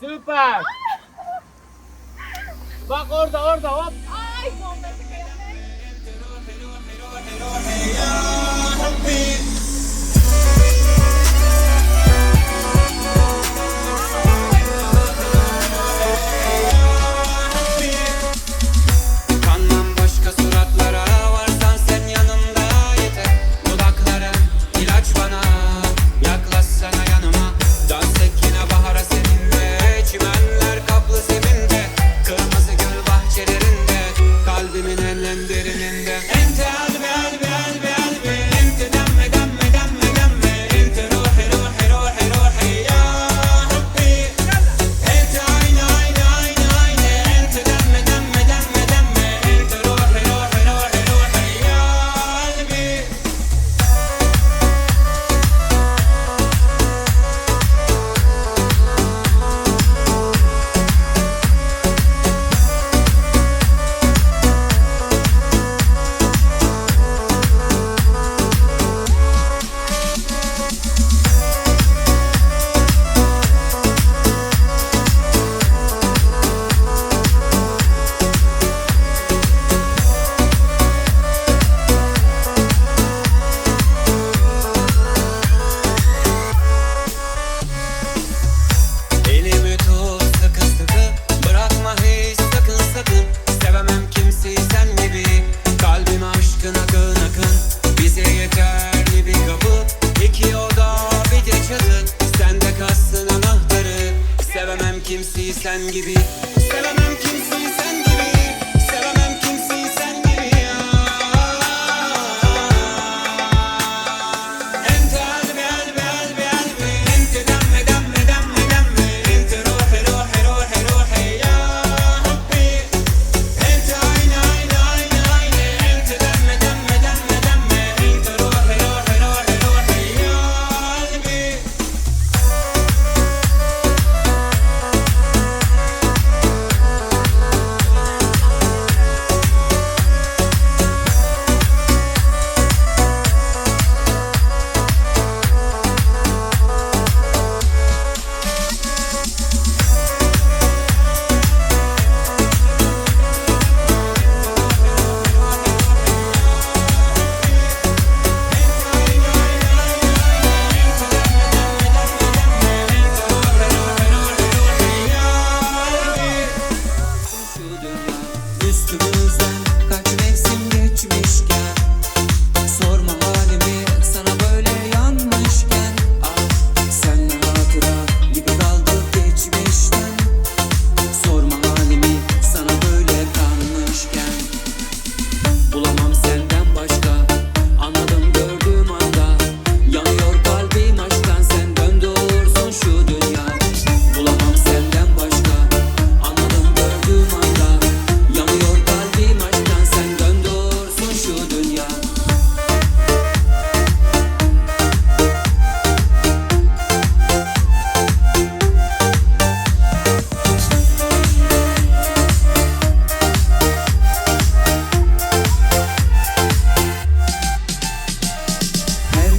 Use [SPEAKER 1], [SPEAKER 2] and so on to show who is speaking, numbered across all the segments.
[SPEAKER 1] Süper. Bak orada orada hop.
[SPEAKER 2] Ay bomba.
[SPEAKER 3] cehennem derininde gibi.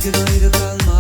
[SPEAKER 3] gün ayrı kalma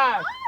[SPEAKER 3] 二